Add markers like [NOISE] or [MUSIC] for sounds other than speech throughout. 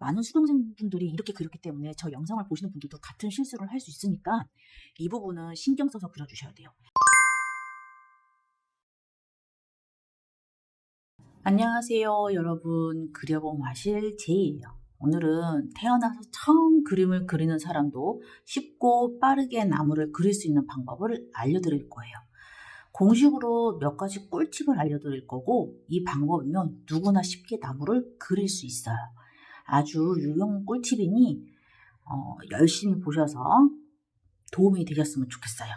많은 수강생분들이 이렇게 그렸기 때문에 저 영상을 보시는 분들도 같은 실수를 할 수 있으니까 이 부분은 신경 써서 그려주셔야 돼요. 안녕하세요, 여러분. 그려본 마실 제이예요. 오늘은 태어나서 처음 그림을 그리는 사람도 쉽고 빠르게 나무를 그릴 수 있는 방법을 알려드릴 거예요. 공식으로 몇 가지 꿀팁을 알려드릴 거고 이 방법이면 누구나 쉽게 나무를 그릴 수 있어요. 아주 유용 꿀팁이니 어, 열심히 보셔서 도움이 되셨으면 좋겠어요.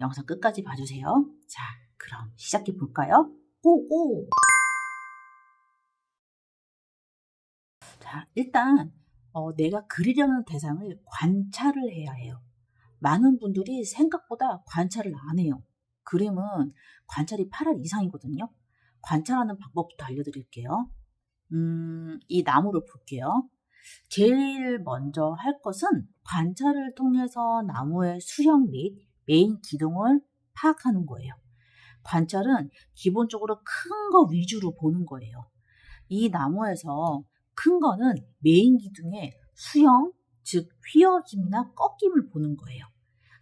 영상 끝까지 봐주세요. 자, 그럼 시작해 볼까요? 고고! 자, 일단 어, 내가 그리려는 대상을 관찰을 해야 해요. 많은 분들이 생각보다 관찰을 안 해요. 그림은 관찰이 8할 이상이거든요. 관찰하는 방법부터 알려드릴게요. 음, 이 나무를 볼게요. 제일 먼저 할 것은 관찰을 통해서 나무의 수형 및 메인 기둥을 파악하는 거예요. 관찰은 기본적으로 큰 거 위주로 보는 거예요. 이 나무에서 큰 거는 메인 기둥의 수형, 즉 휘어짐이나 꺾임을 보는 거예요.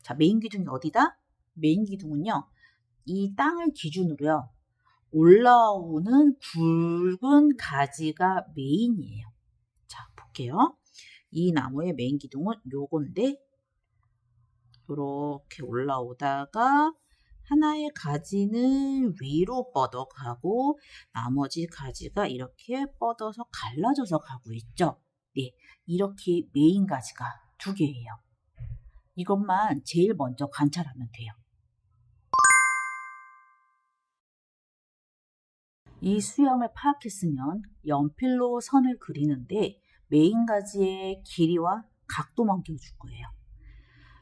자, 메인 기둥이 어디다? 메인 기둥은요. 이 땅을 기준으로요. 올라오는 굵은 가지가 메인이에요. 자, 볼게요. 이 나무의 메인 기둥은 요건데 이렇게 올라오다가 하나의 가지는 위로 뻗어가고 나머지 가지가 이렇게 뻗어서 갈라져서 가고 있죠. 네, 이렇게 메인 가지가 두 개예요. 이것만 제일 먼저 관찰하면 돼요. 이 수형을 파악했으면 연필로 선을 그리는데 메인 가지의 길이와 각도만 끼워줄 거예요.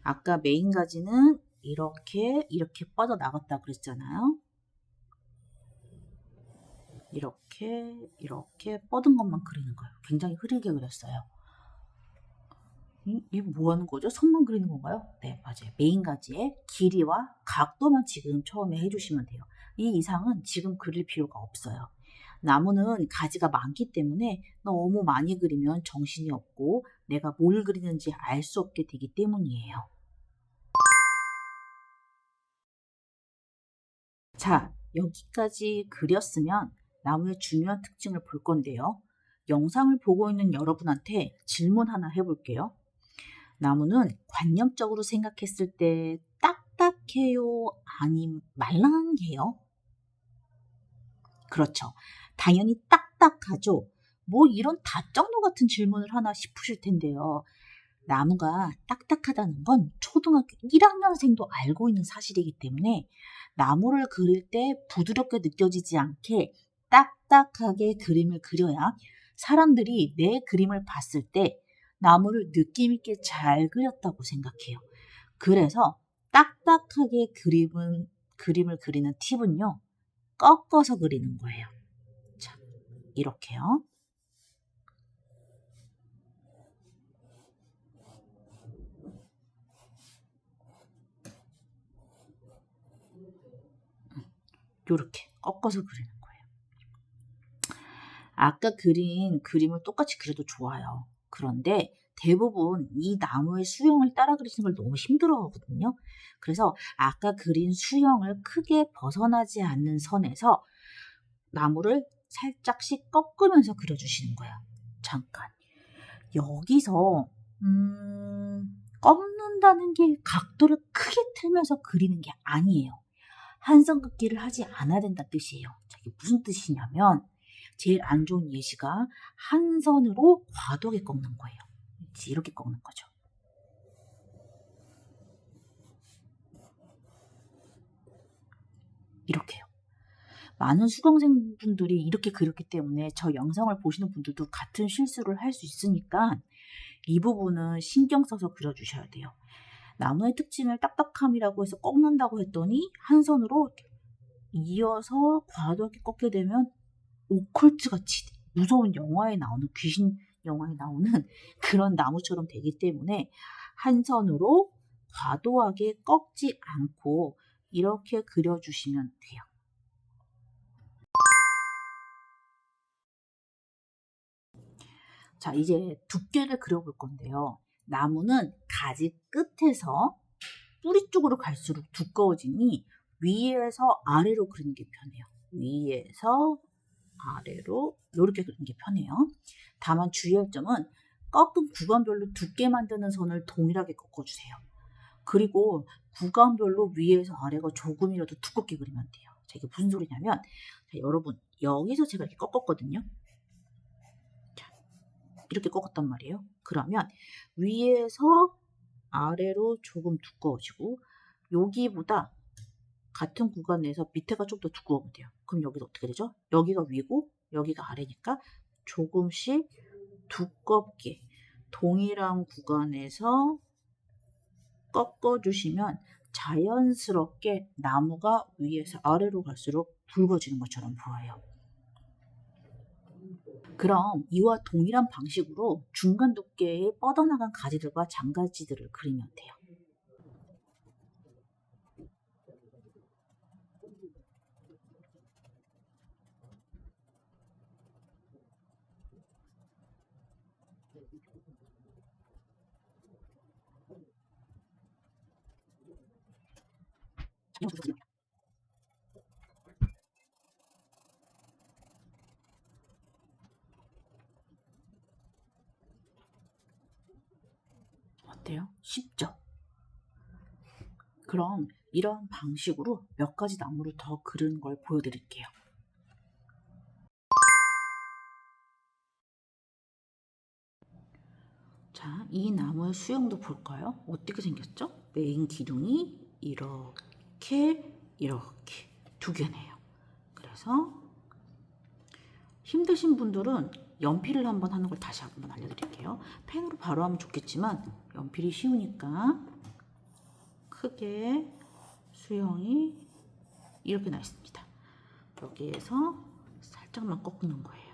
아까 메인 가지는 이렇게 이렇게 뻗어 나갔다 그랬잖아요. 이렇게 이렇게 뻗은 것만 그리는 거예요. 굉장히 흐리게 그렸어요. 이, 이게 뭐 하는 거죠? 선만 그리는 건가요? 네, 맞아요. 메인 가지의 길이와 각도만 지금 처음에 해주시면 돼요. 이 이상은 지금 그릴 필요가 없어요. 나무는 가지가 많기 때문에 너무 많이 그리면 정신이 없고 내가 뭘 그리는지 알 수 없게 되기 때문이에요. 자, 여기까지 그렸으면 나무의 중요한 특징을 볼 건데요. 영상을 보고 있는 여러분한테 질문 하나 해볼게요. 나무는 관념적으로 생각했을 때 딱딱해요? 아님 말랑해요? 그렇죠. 당연히 딱딱하죠. 뭐 이런 다정도 같은 질문을 하나 싶으실 텐데요. 나무가 딱딱하다는 건 초등학교 1학년생도 알고 있는 사실이기 때문에 나무를 그릴 때 부드럽게 느껴지지 않게 딱딱하게 그림을 그려야 사람들이 내 그림을 봤을 때 나무를 느낌있게 잘 그렸다고 생각해요. 그래서 딱딱하게 그림은, 그림을 그리는 팁은요, 꺾어서 그리는 거예요. 자, 이렇게요. 이렇게 꺾어서 그리는 거예요. 아까 그린 그림을 똑같이 그려도 좋아요. 그런데 대부분 이 나무의 수형을 따라 그리는 걸 너무 힘들어 하거든요. 그래서 아까 그린 수형을 크게 벗어나지 않는 선에서 나무를 살짝씩 꺾으면서 그려주시는 거예요. 잠깐. 여기서, 음, 꺾는다는 게 각도를 크게 틀면서 그리는 게 아니에요. 한선 긋기를 하지 않아야 된다는 뜻이에요. 자, 이게 무슨 뜻이냐면, 제일 안 좋은 예시가 한 선으로 과도하게 꺾는 거예요. 이렇게 꺾는 거죠. 이렇게요. 많은 수강생분들이 이렇게 그렸기 때문에 저 영상을 보시는 분들도 같은 실수를 할 수 있으니까 이 부분은 신경 써서 그려주셔야 돼요. 나무의 특징을 딱딱함이라고 해서 꺾는다고 했더니 한 선으로 이어서 과도하게 꺾게 되면 오컬트 같이 무서운 영화에 나오는 귀신 영화에 나오는 [LAUGHS] 그런 나무처럼 되기 때문에 한 선으로 과도하게 꺾지 않고 이렇게 그려주시면 돼요. 자, 이제 두께를 그려볼 건데요. 나무는 가지 끝에서 뿌리 쪽으로 갈수록 두꺼워지니 위에서 아래로 그리는 게 편해요. 위에서 아래로 이렇게 그리는 게 편해요. 다만 주의할 점은 꺾은 구간별로 두께 만드는 선을 동일하게 꺾어주세요. 그리고 구간별로 위에서 아래가 조금이라도 두껍게 그리면 돼요. 자, 이게 무슨 소리냐면 자, 여러분 여기서 제가 이렇게 꺾었거든요. 자, 이렇게 꺾었단 말이에요. 그러면 위에서 아래로 조금 두꺼워지고 여기보다 같은 구간에서 밑에가 좀 더 두꺼우면 돼요. 그럼 여기서 어떻게 되죠? 여기가 위고 여기가 아래니까 조금씩 두껍게 동일한 구간에서 꺾어주시면 자연스럽게 나무가 위에서 아래로 갈수록 붉어지는 것처럼 보여요. 그럼 이와 동일한 방식으로 중간 두께의 뻗어나간 가지들과 장가지들을 그리면 돼요. 어때요? 쉽죠? 그럼 이런 방식으로 몇 가지 나무를 더 그린 걸 보여드릴게요. 자, 이 나무의 수영도 볼까요? 어떻게 생겼죠? 메인 기둥이 이렇게 이렇게 두 개네요. 그래서 힘드신 분들은 연필을 한번 하는 걸 다시 한번 알려드릴게요. 펜으로 바로 하면 좋겠지만 연필이 쉬우니까 크게 수영이 이렇게 나 있습니다. 여기에서 살짝만 꺾는 거예요.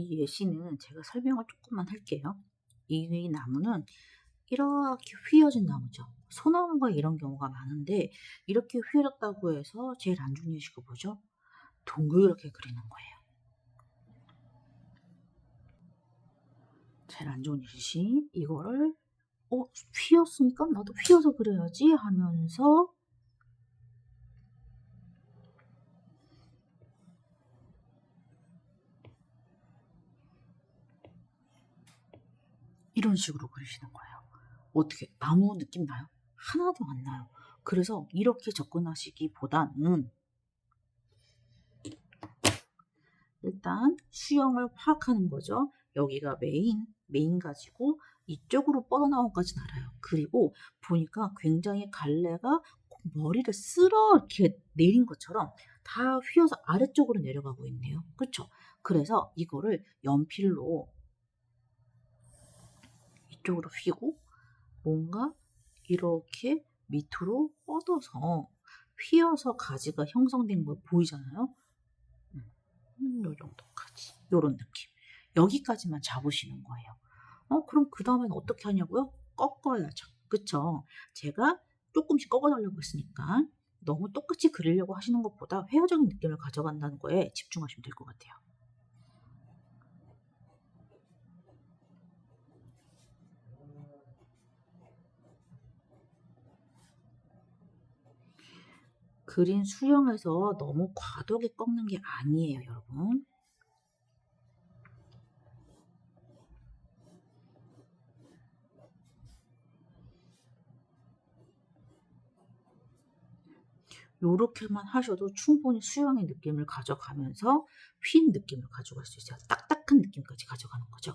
이 예시는 제가 설명을 조금만 할게요. 이 나무는 이렇게 휘어진 나무죠. 소나무가 이런 경우가 많은데 이렇게 휘어졌다고 해서 제일 안 좋은 예시가 뭐죠? 동그랗게 그리는 거예요. 제일 안 좋은 예시 이거를 어 휘었으니까 나도 휘어서 그려야지 하면서 이런 식으로 그리시는 거예요. 어떻게 나무 느낌 나요? 하나도 안 나요. 그래서 이렇게 접근하시기보다는 일단 수영을 파악하는 거죠. 여기가 메인, 메인 가지고 이쪽으로 뻗어나온까지는 알아요. 그리고 보니까 굉장히 갈래가 머리를 쓸어 이렇게 내린 것처럼 다 휘어서 아래쪽으로 내려가고 있네요. 그렇죠? 그래서 이거를 연필로 이쪽으로 휘고 뭔가 이렇게 밑으로 뻗어서 휘어서 가지가 형성된 거 보이잖아요. 음, 요 정도까지 요런 느낌. 여기까지만 잡으시는 거예요. 어 그럼 그 다음엔 어떻게 하냐고요? 꺾어야죠. 그쵸? 제가 조금씩 꺾어달라고 했으니까 너무 똑같이 그리려고 하시는 것보다 회화적인 느낌을 가져간다는 거에 집중하시면 될 것 같아요. 그린 수영에서 너무 과도하게 꺾는 게 아니에요, 여러분. 요렇게만 하셔도 충분히 수영의 느낌을 가져가면서 휜 느낌을 가져갈 수 있어요. 딱딱한 느낌까지 가져가는 거죠.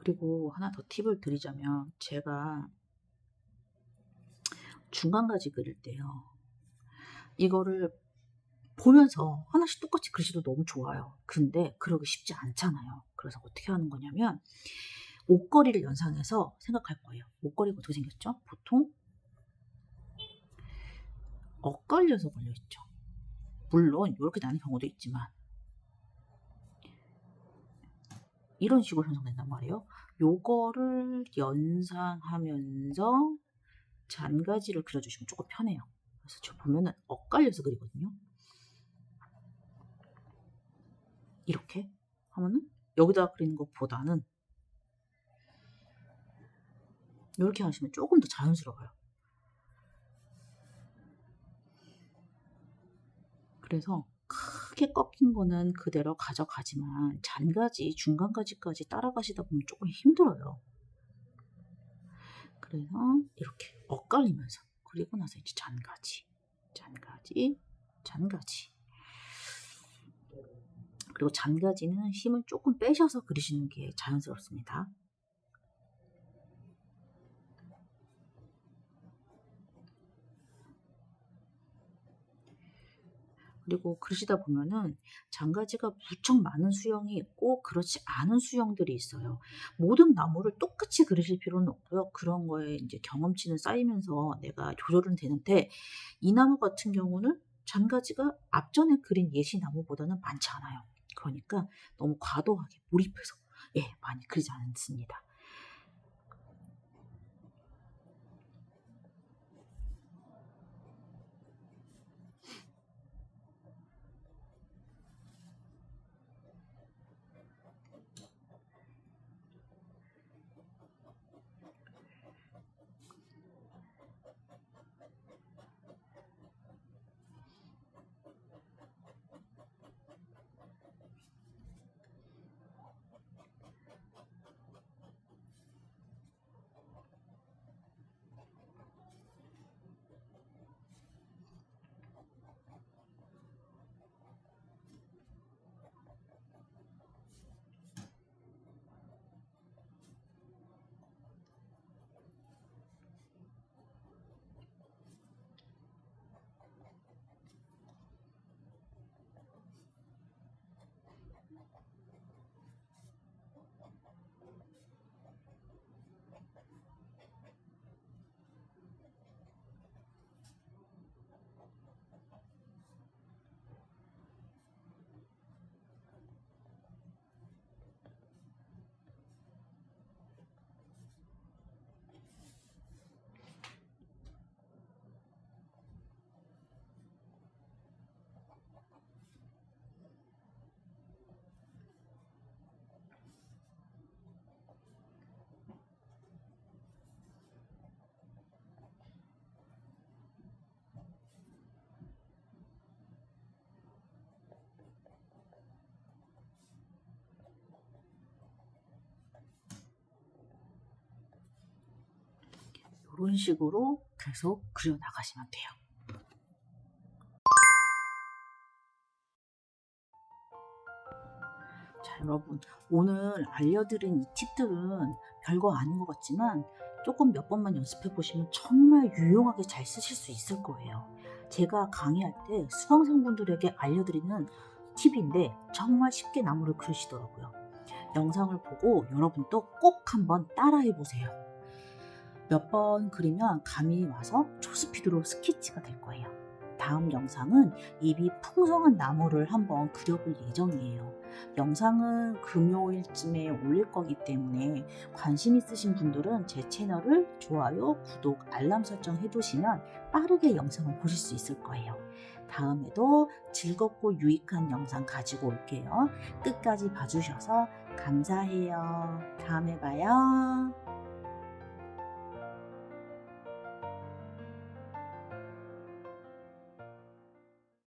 그리고 하나 더 팁을 드리자면 제가 중간가지 그릴 때요. 이거를 보면서 하나씩 똑같이 그리셔도 너무 좋아요. 근데 그러기 쉽지 않잖아요. 그래서 어떻게 하는 거냐면 옷걸이를 연상해서 생각할 거예요. 옷걸이가 어떻게 생겼죠? 보통 엇갈려서 걸려있죠. 물론 이렇게 나는 경우도 있지만 이런 식으로 형성된단 말이에요. 요거를 연상하면서 잔가지를 그려주시면 조금 편해요. 그래서 저 보면은 엇갈려서 그리거든요. 이렇게 하면은 여기다 그리는 것보다는 이렇게 하시면 조금 더 자연스러워요. 그래서 크게 꺾인 거는 그대로 가져가지만 잔가지, 중간가지까지 따라가시다 보면 조금 힘들어요. 그래서 이렇게 엇갈리면서 그리고 나서 이제 잔가지, 잔가지, 잔가지. 그리고 잔가지는 힘을 조금 빼셔서 그리시는 게 자연스럽습니다. 그리고 그러시다 보면은 장가지가 무척 많은 수영이 있고 그렇지 않은 수영들이 있어요. 모든 나무를 똑같이 그리실 필요는 없고요. 그런 거에 이제 경험치는 쌓이면서 내가 조절은 되는데 이 나무 같은 경우는 장가지가 앞전에 그린 예시 나무보다는 많지 않아요. 그러니까 너무 과도하게 몰입해서 예 많이 그리지 않습니다. 이런 식으로 계속 그려 나가시면 돼요. 자, 여러분. 오늘 알려드린 이 팁들은 별거 아닌 것 같지만 조금 몇 번만 연습해 보시면 정말 유용하게 잘 쓰실 수 있을 거예요. 제가 강의할 때 수강생분들에게 알려드리는 팁인데 정말 쉽게 나무를 그리시더라고요. 영상을 보고 여러분도 꼭 한번 따라해 보세요. 몇 번 그리면 감이 와서 초스피드로 스케치가 될 거예요. 다음 영상은 잎이 풍성한 나무를 한번 그려볼 예정이에요. 영상은 금요일쯤에 올릴 거기 때문에 관심 있으신 분들은 제 채널을 좋아요, 구독, 알람 설정 해두시면 빠르게 영상을 보실 수 있을 거예요. 다음에도 즐겁고 유익한 영상 가지고 올게요. 끝까지 봐주셔서 감사해요. 다음에 봐요.